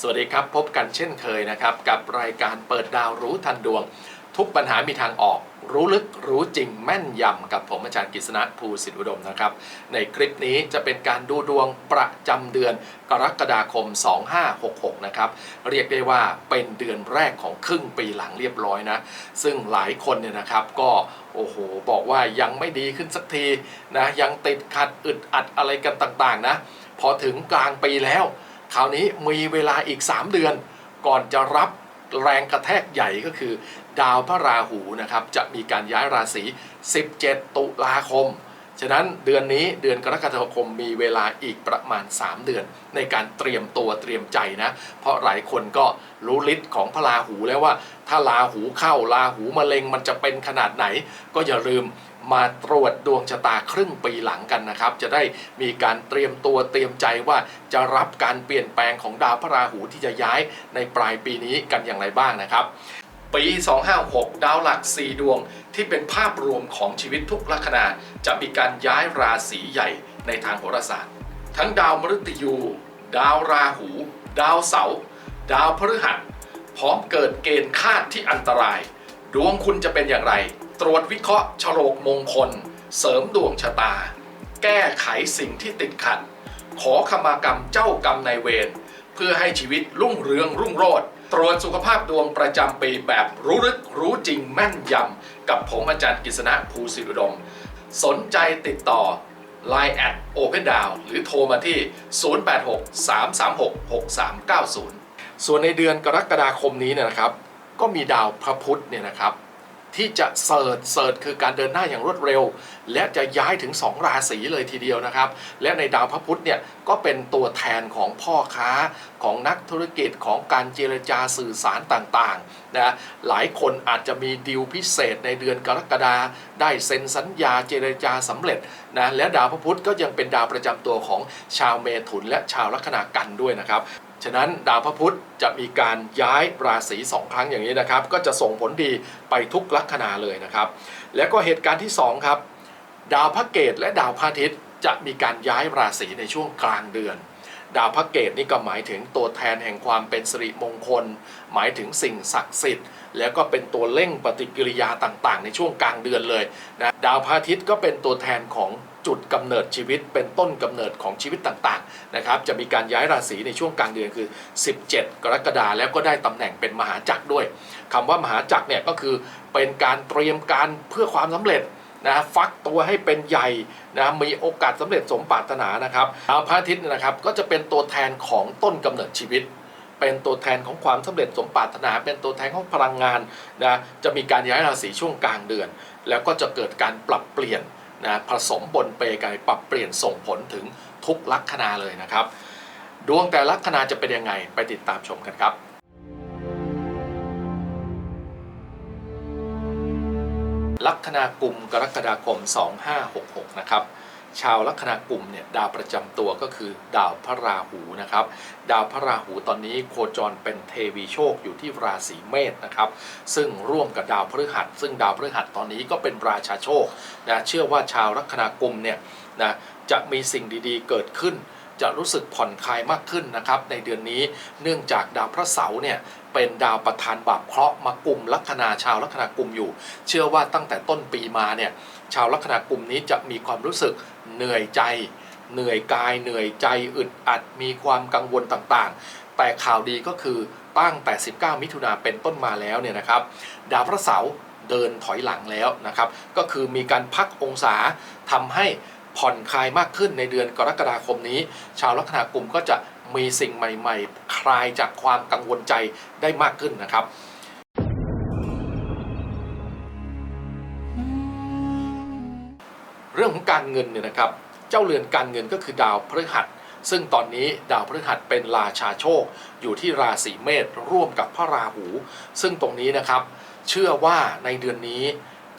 สวัสดีครับพบกันเช่นเคยนะครับ กับรายการเปิดดาวรู้ทันดวง ทุกปัญหามีทางออก รู้ลึกรู้จริงแม่นยำกับผมอาจารย์กฤษณะภูสิทธิอุดมนะครับ ในคลิปนี้จะเป็นการดูดวงประจำเดือนกรกฎาคม 2566 นะครับ เรียกได้ว่าเป็นเดือนแรกของครึ่งปีหลังเรียบร้อยนะ ซึ่งหลายคนเนี่ยนะครับก็โอ้โห บอกว่ายังไม่ดีขึ้นสักทีนะยังติดขัดอึดอัดอะไรกันต่างๆนะพอถึงกลางปีแล้ว คราวนี้มีเวลาอีก 3 เดือน ก่อนจะรับแรงกระแทกใหญ่ก็คือ ดาวพระราหูนะครับจะมีการย้ายราศี 17 ตุลาคม ฉะนั้นเดือนนี้เดือนกรกฎาคมมีเวลาอีกประมาณ 3 เดือน ในการเตรียมตัวเตรียมใจนะ เพราะหลายคนก็รู้ฤทธิ์ของพระราหูแล้วว่า ถ้าราหูเข้าราหูมะเร็งมันจะเป็นขนาดไหน ก็อย่าลืม มาตรวจดวงชะตาครึ่งปีหลังกันนะครับ จะได้มีการเตรียมตัวเตรียมใจว่าจะรับการเปลี่ยนแปลงของดาวพระราหูที่จะย้ายในปลายปีนี้กันอย่างไรบ้างนะครับปี 256 ดาวหลัก 4 ดวงที่เป็นภาพรวมของชีวิตทุกลัคนาจะมีการย้ายราศีใหญ่ในทางโหราศาสตร์ ทั้งดาวมฤตยู ดาวราหู ดาวเสาร์ดาวพฤหัสพร้อมเกิดเกณฑ์คาดที่อันตราย ดวงคุณจะเป็นอย่างไร ตรวจวิเคราะห์ฉลกมงคล เสริมดวงชะตา แก้ไขสิ่งที่ติดขัด ขอขมากรรมเจ้ากรรมนายเวรเพื่อให้ชีวิตรุ่งเรืองรุ่งโรจน์ตรวจสุขภาพดวงประจำปีแบบรู้ลึกรู้จริงแม่นยำกับผมอาจารย์กฤษณะภูสิรุดม สนใจติดต่อ Line แอด Open Down หรือโทรมาที่ 0863366390 ส่วนในเดือนกรกฎาคมนี้เนี่ยนะครับ ก็มีดาวพระพุธเนี่ยนะครับ ที่จะเสิร์ชเสิร์ชคือการเดินหน้าอย่างรวดเร็ว และจะย้ายถึง 2 ราศีเลยทีเดียวนะครับ และในดาวพระพุธเนี่ยก็เป็นตัวแทนของพ่อค้าของนักธุรกิจของการเจรจาสื่อสารต่างๆนะหลายคนอาจจะมีดีลพิเศษในเดือนกรกฎาได้เซ็นสัญญาเจรจาสำเร็จนะและดาวพระพุธก็ยังเป็นดาวประจำตัวของชาวเมถุนและชาวลัคนากันด้วยนะครับ ฉะนั้นดาวพระพุธจะมีการย้ายราศีสองครั้งอย่างนี้นะครับ ก็จะส่งผลดีไปทุกลัคนาเลยนะครับ แล้วก็เหตุการณ์ที่สองครับดาวพระเกตและดาวพระอาทิตย์จะมีการย้ายราศีในช่วงกลางเดือน ดาวพระเกตนี่ก็หมายถึงตัวแทนแห่งความเป็นสิริมงคล หมายถึงสิ่งศักดิ์สิทธิ์แล้วก็เป็นตัวเร่งปฏิกิริยาต่างๆ ในช่วงกลางเดือนเลยนะดาวพระอาทิตย์ก็เป็นตัวแทนของ จุดกำเนิดชีวิตเป็นต้นกำเนิดของชีวิตต่างๆนะครับจะมีการย้ายราศีในช่วงกลางเดือนคือ 17 กรกฎาแล้วก็ได้ตำแหน่งเป็นมหาจักรด้วยคำว่ามหาจักรเนี่ยก็คือเป็นการเตรียมการเพื่อความสำเร็จนะฟักตัวให้เป็นใหญ่นะมีโอกาสสำเร็จสมปรารถนานะครับพระอาทิตย์นะครับก็จะเป็นตัวแทนของต้นกำเนิดชีวิต เป็นตัวแทนของความสำเร็จสมปรารถนา เป็นตัวแทนของพลังงานนะจะมีการย้ายราศีช่วงกลางเดือน แล้วก็จะเกิดการปรับเปลี่ยน นะผสมบนเปกันปรับเปลี่ยนส่งผลถึงทุกลัคนาเลยนะครับ ดวงแต่ลัคนาจะเป็นยังไงไปติดตามชมกันครับลัคนากลุ่มกรกฎาคม 2566 นะครับ ชาวลัคนากลุ่มเนี่ยดาวประจำตัวก็คือดาวพระราหูนะครับ ดาวพระราหูตอนนี้โคจรเป็นเทวีโชคอยู่ที่ราศีเมษนะครับ ซึ่งร่วมกับดาวพฤหัส ซึ่งดาวพฤหัสตอนนี้ก็เป็นราชาโชคนะเชื่อว่าชาวลัคนากลุ่มเนี่ยนะจะมีสิ่งดีๆเกิดขึ้น จะรู้สึกผ่อนคลายมากขึ้นนะครับ ในเดือนนี้เนื่องจากดาวพระเสาร์เนี่ยเป็นดาวประธานบาปเคราะห์มากลุ่มลัคนาชาวลัคนากลุ่มอยู่ เชื่อว่าตั้งแต่ต้นปีมาเนี่ย ชาวลัคนากลุ่มนี้จะมีความรู้สึกเหนื่อยใจ เหนื่อยกาย เหนื่อยใจอึดอัดมีความกังวลต่างๆ แต่ข่าวดีก็คือตั้งแต่ 19 มิถุนาเป็นต้นมาแล้วเนี่ยนะครับ ดาวพระเสาร์เดินถอยหลังแล้วนะครับ ก็คือมีการพักองศาทำให้ผ่อนคลายมากขึ้นในเดือนกรกฎาคมนี้ ชาวลัคนากลุ่มก็จะมีสิ่งใหม่ ๆ คลายจากความกังวลใจได้มากขึ้นนะครับ เรื่องของการเงินเนี่ยนะครับ เจ้าเรือนการเงินก็คือดาวพฤหัส ซึ่งตอนนี้ดาวพฤหัสเป็นราชาโชค อยู่ที่ราศีเมษร่วมกับพระราหู ซึ่งตรงนี้นะครับ เชื่อว่าในเดือนนี้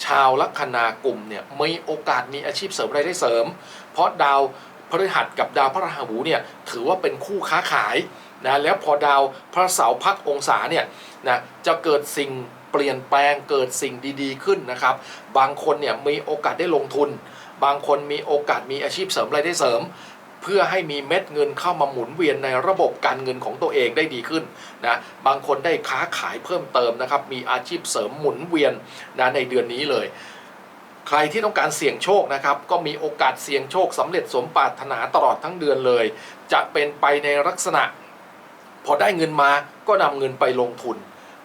ชาวลัคนากลุ่มเนี่ยมีโอกาสมีอาชีพเสริมรายได้เสริม เพราะดาวพฤหัสกับดาวพระราหูเนี่ยถือว่าเป็นคู่ค้าขายนะแล้วพอดาวพระเสาร์พักองศาเนี่ยนะจะเกิดสิ่ง ปลี่ยนแปลงเกิดสิ่งดีๆขึ้นนะครับ บางคนเนี่ยมีโอกาสได้ลงทุน บางคนมีโอกาสมีอาชีพเสริมรายได้เสริม เพื่อให้มีเม็ดเงินเข้ามาหมุนเวียนในระบบการเงินของตัวเองได้ดีขึ้นนะบางคนได้ค้าขายเพิ่มเติมนะครับ มีอาชีพเสริมหมุนเวียนนะในเดือนนี้เลยใครที่ต้องการเสี่ยงโชคนะครับ ก็มีโอกาสเสี่ยงโชคสำเร็จสมปรารถนาตลอดทั้งเดือนเลย จะเป็นไปในลักษณะ พอได้เงินมาก็นำเงินไปลงทุน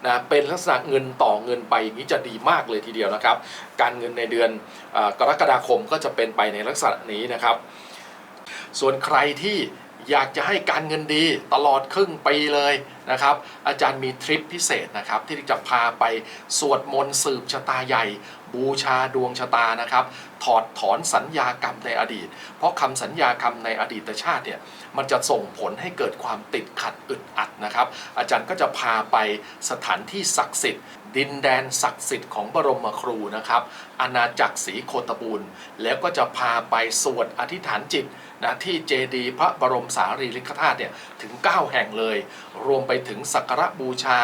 นะเป็นลักษณะเงินต่อเงินไปอย่างนี้จะดีมากเลยทีเดียวนะครับ การเงินในเดือนอกรกฎาคมก็จะเป็นไปในลักษณะนี้นะครับ ส่วนใครที่อยากจะให้การเงินดีตลอดครึ่งปีเลย นะครับ อาจารย์มีทริปพิเศษนะครับ ที่จะพาไปสวดมนต์สืบชะตาใหญ่ บูชาดวงชะตานะครับ ถอดถอนสัญญากรรมในอดีต เพราะคำสัญญากรรมในอดีตชาติเนี่ยมันจะส่งผลให้เกิดความติดขัดอึดอัดนะครับ อาจารย์ก็จะพาไปสถานที่ศักดิ์สิทธิ์ดินแดนศักดิ์สิทธิ์ของบรมครูนะครับอาณาจักรศรีโคตบูรณ์แล้วก็จะพาไปสวดอธิษฐานจิตนะที่เจดีย์พระบรมสารีริกธาตุเนี่ยถึง 9 แห่งเลย รวมไปถึงสักการะบูชา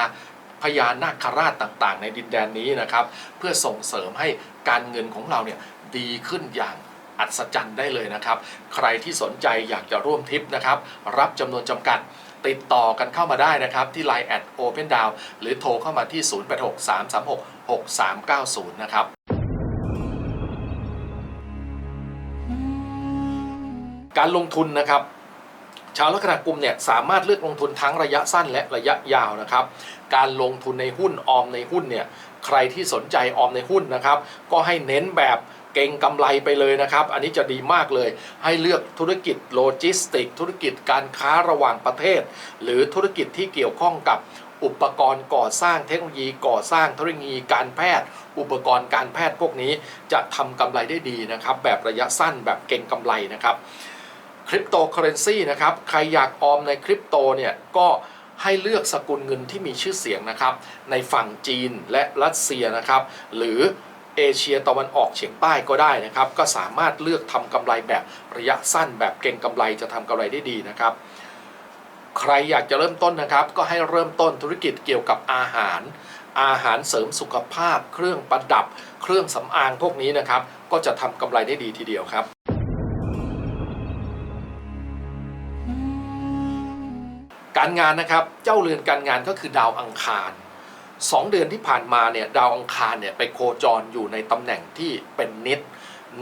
พญานาคราชต่างๆ ในดินแดนนี้นะครับ เพื่อส่งเสริมให้การเงินของเราเนี่ยดีขึ้นอย่างอัศจรรย์ได้เลยนะครับ ใครที่สนใจอยากจะร่วมทริปนะครับ รับจำนวนจำกัดติดต่อกันเข้ามาได้นะครับ ที่ Line แอด Open Down หรือโทรเข้ามาที่ 0863366390 นะครับการลงทุนนะครับ ชาวลัคนากุมเนี่ยสามารถเลือกลงทุนทั้งระยะสั้นและระยะยาวนะครับ การลงทุนในหุ้นออมในหุ้นเนี่ยใครที่สนใจออมในหุ้นนะครับ ก็ให้เน้นแบบเก่งกำไรไปเลยนะครับ อันนี้จะดีมากเลย ให้เลือกธุรกิจโลจิสติก ธุรกิจการค้าระหว่างประเทศ หรือธุรกิจที่เกี่ยวข้องกับอุปกรณ์ก่อสร้างเทคโนโลยีก่อสร้างเทคโนโลยีการแพทย์ อุปกรณ์การแพทย์พวกนี้จะทำกำไรได้ดีนะครับ แบบระยะสั้นแบบเก่งกำไรนะครับ คริปโตเคอเรนซีนะครับ ใครอยากออมในคริปโตเนี่ยก็ให้เลือกสกุลเงินที่มีชื่อเสียงนะครับ ในฝั่งจีนและรัสเซียนะครับ หรือเอเชียตะวันออกเฉียงใต้ก็ได้นะครับ ก็สามารถเลือกทำกำไรแบบระยะสั้นแบบเก่งกำไรจะทำกำไรได้ดีนะครับ ใครอยากจะเริ่มต้นนะครับ ก็ให้เริ่มต้นธุรกิจเกี่ยวกับอาหาร อาหารเสริมสุขภาพ เครื่องประดับ เครื่องสำอางพวกนี้นะครับ ก็จะทำกำไรได้ดีทีเดียวครับ การงานนะครับเจ้าเรือนการงานก็คือดาวอังคาร 2 เดือนที่ผ่านมาเนี่ยดาวอังคารเนี่ยไปโคจรอยู่ในตำแหน่งที่เป็นนิด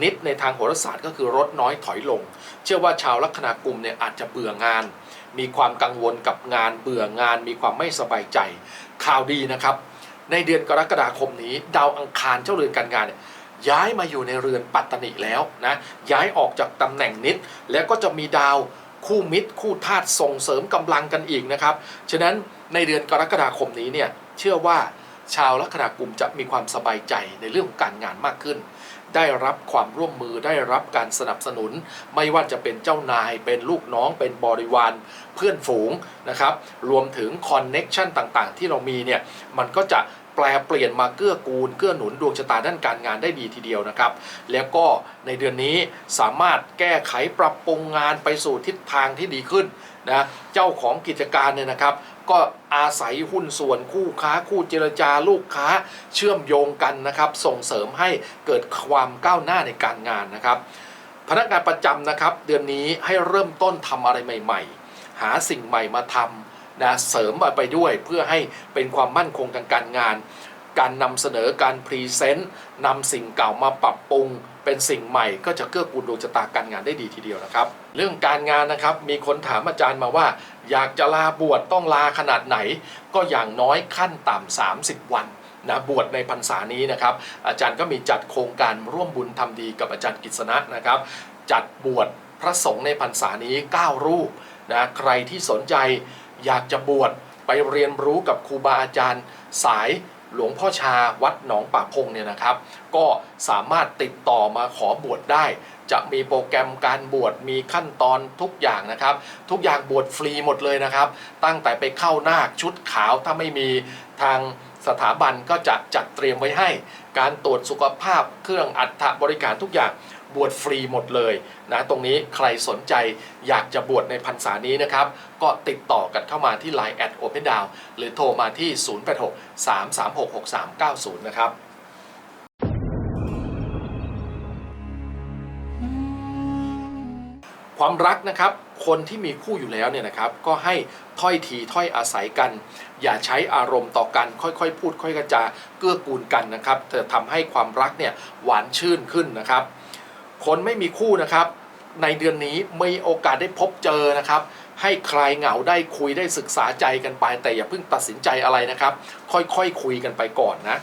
นิดในทางโหราศาสตร์ก็คือลดน้อยถอยลง เชื่อว่าชาวลัคนากุมเนี่ยอาจจะเบื่องาน มีความกังวลกับงานเบื่องาน มีความไม่สบายใจข่าวดีนะครับ ในเดือนกรกฎาคมนี้ ดาวอังคารเจ้าเรือนการงานเนี่ยย้ายมาอยู่ในเรือนปัตตนิแล้วนะย้ายออกจากตำแหน่งนิดแล้วก็จะมีดาว คู่มิตร คู่ธาตุส่งเสริมกำลังกันอีกนะครับ ฉะนั้นในเดือนกรกฎาคมนี้เนี่ยเชื่อว่าชาวลัคนากุมจะมีความสบายใจในเรื่องของการงานมากขึ้น ได้รับความร่วมมือได้รับการสนับสนุน ไม่ว่าจะเป็นเจ้านายเป็นลูกน้อง เป็นบริวาร เพื่อนฝูงนะครับ รวมถึงคอนเน็ชันต่างๆ ที่เรามีเนี่ยมันก็จะ แปลเปลี่ยนมาเกื้อกูลเกื้อหนุนดวงชะตาด้านการงานได้ดีทีเดียวนะครับ แล้วก็ในเดือนนี้สามารถแก้ไขปรับปรุงงานไปสู่ทิศทางที่ดีขึ้นนะเจ้าของกิจการเนี่ยนะครับก็อาศัยหุ้นส่วนคู่ค้าคู่เจรจาลูกค้าเชื่อมโยงกันนะครับ ส่งเสริมให้เกิดความก้าวหน้าในการงานนะครับ พนักงานประจำนะครับ เดือนนี้ให้เริ่มต้นทำอะไรใหม่ ๆ หาสิ่งใหม่มาทำ นะเสริมไปด้วยเพื่อให้เป็นความมั่นคงทางการงาน การนำเสนอการพรีเซนต์นำสิ่งเก่ามาปรับปรุง เป็นสิ่งใหม่ก็จะเกื้อกูลดวงชะตาการงานได้ดีทีเดียวนะครับ เรื่องการงานนะครับมีคนถามอาจารย์มาว่า อยากจะลาบวชต้องลาขนาดไหน ก็อย่างน้อยขั้นต่ำ30 วันนะบวชในพรรษานี้นะครับ อาจารย์ก็มีจัดโครงการร่วมบุญทำดีกับอาจารย์กิษณะนะครับ จัดบวชพระสงฆ์ในพรรษานี้ 9 รูปนะใครที่สนใจ อยากจะบวชไปเรียนรู้กับครูบาอาจารย์ สายหลวงพ่อชาวัดหนองป่าพงเนี่ยนะครับ ก็สามารถติดต่อมาขอบวชได้ จะมีโปรแกรมการบวชมีขั้นตอนทุกอย่างนะครับ ทุกอย่างบวชฟรีหมดเลยนะครับ ตั้งแต่ไปเข้านาคชุดขาวถ้าไม่มีทางสถาบันก็จะจัดเตรียมไว้ให้ การตรวจสุขภาพเครื่องอัฐบริการทุกอย่าง บวชฟรีหมดเลยนะตรงนี้ใครสนใจอยากจะบวชในพรรษานี้นะครับ ก็ติดต่อกันเข้ามาที่ Line แอด Open Down หรือโทรมาที่ 086 336 6390 นะครับความรักนะครับ คนที่มีคู่อยู่แล้วเนี่ยนะครับ ก็ให้ถ้อยทีถ้อยอาศัยกัน อย่าใช้อารมณ์ต่อกัน ค่อยๆ พูดค่อยกระจาเกื้อกูลกันนะครับจะทำให้ความรักเนี่ยหวานชื่นขึ้นนะครับ คนไม่มีคู่นะครับ ในเดือนนี้มีโอกาสได้พบเจอนะครับ ให้ใครเหงาได้คุยได้ศึกษาใจกันไป แต่อย่าเพิ่งตัดสินใจอะไรนะครับ ค่อยๆคคุยกันไปก่อนนะ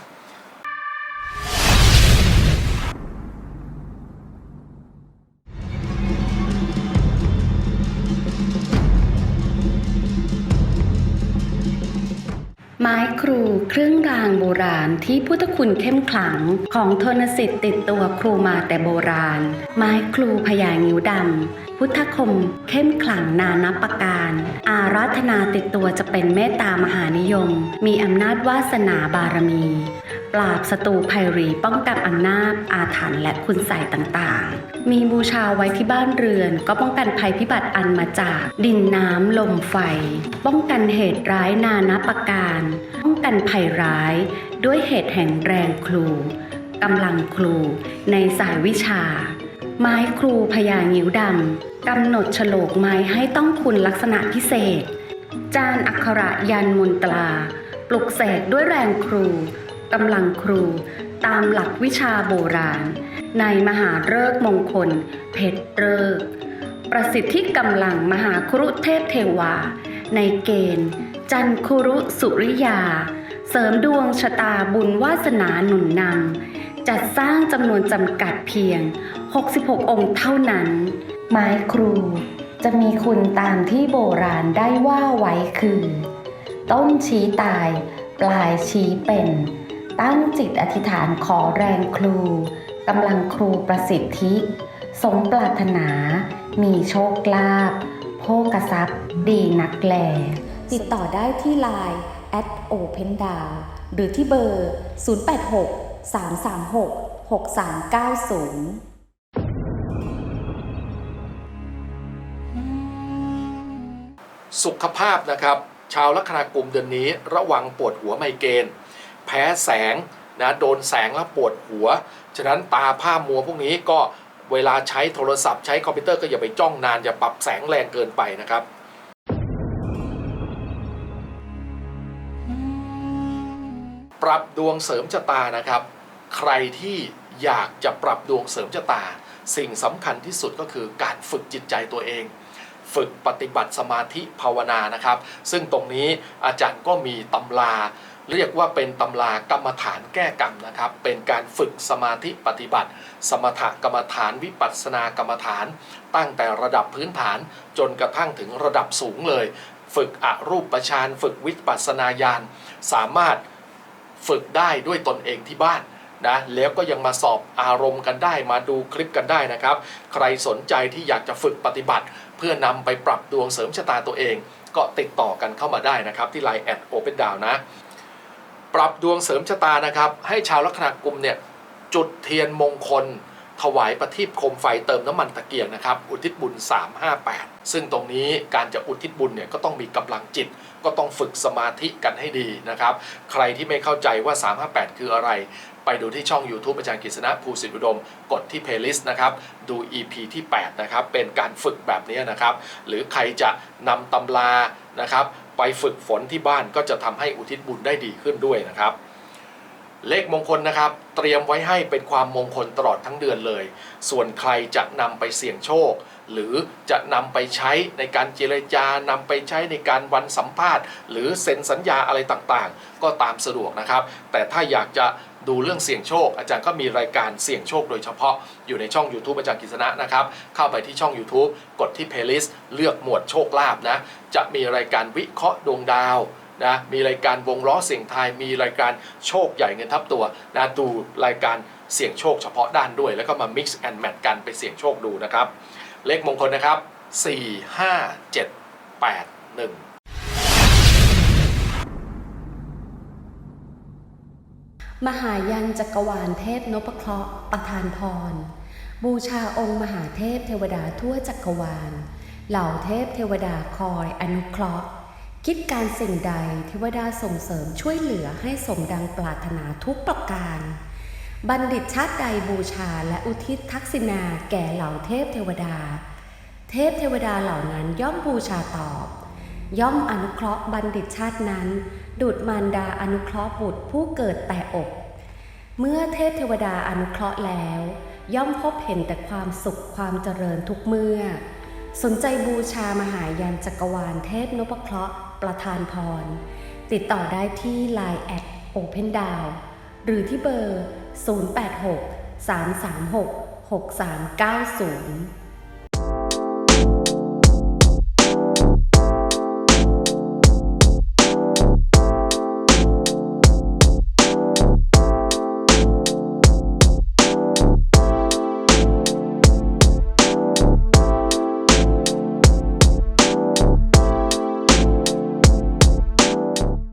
รูเครื่องรางโบราณที่พุทธคุณเข้มขลังของทนสิทธิ์ติดตัวครูมาแต่โบราณ ไม้ครูพญางิ้วดำ พุทธคมเข้มขลังนานับประการ อาราธนาติดตัวจะเป็นเมตตามหานิยม มีอำนาจวาสนาบารมี ปราบศัตรูภัยรีป้องกันอำนาจอาถรรพ์และคุณใส่ต่างๆ มีบูชาไว้ที่บ้านเรือน ก็ป้องกันภัยพิบัติอันมาจาก ดินน้ำลมไฟ ป้องกันเหตุร้ายนานาประการ ป้องกันภัยร้าย ด้วยเหตุแห่งแรงครูกำลังครูในสายวิชา ไม้ครูพญางิ้วดำกำหนดโฉลกไม้ให้ต้องคุณลักษณะพิเศษ จานอักขระยันมนตรา ปลุกเสกด้วยแรงครู กำลังครู ตามหลักวิชาโบราณ ในมหาฤกษ์มงคล เพชรฤกษ์ประสิทธิกำลังมหาครุเทพเทวา ในเกณฑ์ จันคุรุสุริยา เสริมดวงชะตาบุญวาสนาหนุนนำจัดสร้างจำนวนจำกัดเพียง 66 องค์เท่านั้น ไม้ครูจะมีคุณตามที่โบราณได้ว่าไว้คือ ต้นชี้ตาย ปลายชี้เป็น ตั้งจิตอธิษฐานขอแรงครูกำลังครูประสิทธิ สมปรารถนา มีโชคลาภโภกทรัพย์ดีนักแล ติดต่อได้ที่ไลน์ at open d o w หรือที่เบอร์ 086 336 6390สุขภาพนะครับ ชาวลัคนากลุ่มเดือนนี้ระวังปวดหัวไมเกรน แพ้แสงนะโดนแสงแล้วปวดหัว ฉะนั้นตาผ้ามัวพวกนี้ก็เวลาใช้โทรศัพท์ใช้คอมพิวเตอร์ก็อย่าไปจ้องนาน อย่าปรับแสงแรงเกินไปนะครับปรับดวงเสริมชะตานะครับ ใครที่อยากจะปรับดวงเสริมชะตา สิ่งสำคัญที่สุดก็คือการฝึกจิตใจตัวเอง ฝึกปฏิบัติสมาธิภาวนานะครับ ซึ่งตรงนี้อาจารย์ก็มีตำรา เรียกว่าเป็นตำรากรรมฐานแก้กรรมนะครับ เป็นการฝึกสมาธิปฏิบัติ สมถกรรมฐานวิปัสสนากรรมฐาน ตั้งแต่ระดับพื้นฐานจนกระทั่งถึงระดับสูงเลย ฝึกอรูปฌานฝึกวิปัสสนาญาณสามารถฝึกได้ด้วยตนเองที่บ้านนะแล้วก็ยังมาสอบอารมณ์กันได้มาดูคลิปกันได้นะครับ ใครสนใจที่อยากจะฝึกปฏิบัติ เพื่อนำไปปรับดวงเสริมชะตาตัวเอง ก็ติดต่อกันเข้ามาได้นะครับที่ไลน์แอดโอเปนดาวนะ ปรับดวงเสริมชะตานะครับ ให้ชาวลัคนากุมเนี่ยจุดเทียนมงคล ถวายประทีปโคมไฟเติมน้ำมันตะเกียงนะครับ อุทิศบุญ 358 ซึ่งตรงนี้การจะอุทิศบุญเนี่ยก็ต้องมีกำลังจิต ก็ต้องฝึกสมาธิกันให้ดีนะครับ ใครที่ไม่เข้าใจว่า 358 คืออะไร ไปดูที่ช่อง YouTube อาจารย์กฤษณะภูสิทธิอุดม กดที่ playlist นะครับ ดู EP ที่ 8 นะครับ เป็นการฝึกแบบนี้นะครับ หรือใครจะนำตำรานะครับ ไปฝึกฝนที่บ้านก็จะทำให้อุทิศบุญได้ดีขึ้นด้วยนะครับ เลขมงคลนะครับ เตรียมไว้ให้เป็นความมงคลตลอดทั้งเดือนเลย ส่วนใครจะนำไปเสี่ยงโชค หรือจะนำไปใช้ในการเจรจานำไปใช้ในการวันสัมภาษณ์ หรือเซ็นสัญญาอะไรต่างๆ ก็ตามสะดวกนะครับ แต่ถ้าอยากจะ ดูเรื่องเสี่ยงโชค อาจารย์ก็มีรายการเสี่ยงโชคโดยเฉพาะอยู่ในช่อง YouTube อาจารย์กฤษณะนะครับเข้าไปที่ช่อง YouTube กดที่ playlist เลือกหมวดโชคลาภนะจะมีรายการวิเคราะห์ดวงดาวนะมีรายการวงล้อเสียงไทายมีรายการโชคใหญ่เงินทับตัวนะดูรายการเสี่ยงโชคเฉพาะด้านด้วย แล้วก็มา mix and match กันไปเสี่ยงโชคดูนะครับ เลขมงคลนะครับ 4 5 7 8 1 มหายันจักรวาลเทพนพเคราะห์ประทานพร บูชาองค์มหาเทพเทวดาทั่วจักรวาล เหล่าเทพเทวดาคอยอนุเคราะห์ คิดการสิ่งใดเทวดาส่งเสริมช่วยเหลือให้สมดังปรารถนาทุกประการ บัณฑิตชาติใดบูชาและอุทิศทักษิณาแก่เหล่าเทพเทวดา เทพเทวดาเหล่านั้นย่อมบูชาตอบ ย่อมอนุเคราะห์บัณฑิตชาตินั้น ดุดมารดาอนุเคราะห์บุตรผู้เกิดแต่อก เมื่อเทพเทวดาอนุเคราะห์แล้ว ย่อมพบเห็นแต่ความสุขความเจริญทุกเมื่อ สนใจบูชามหายันจักรวาลเทพนพเคราะห์ประทานพร ติดต่อได้ที่ Line แอด Open d o w n หรือที่เบอร์ 086 336 6390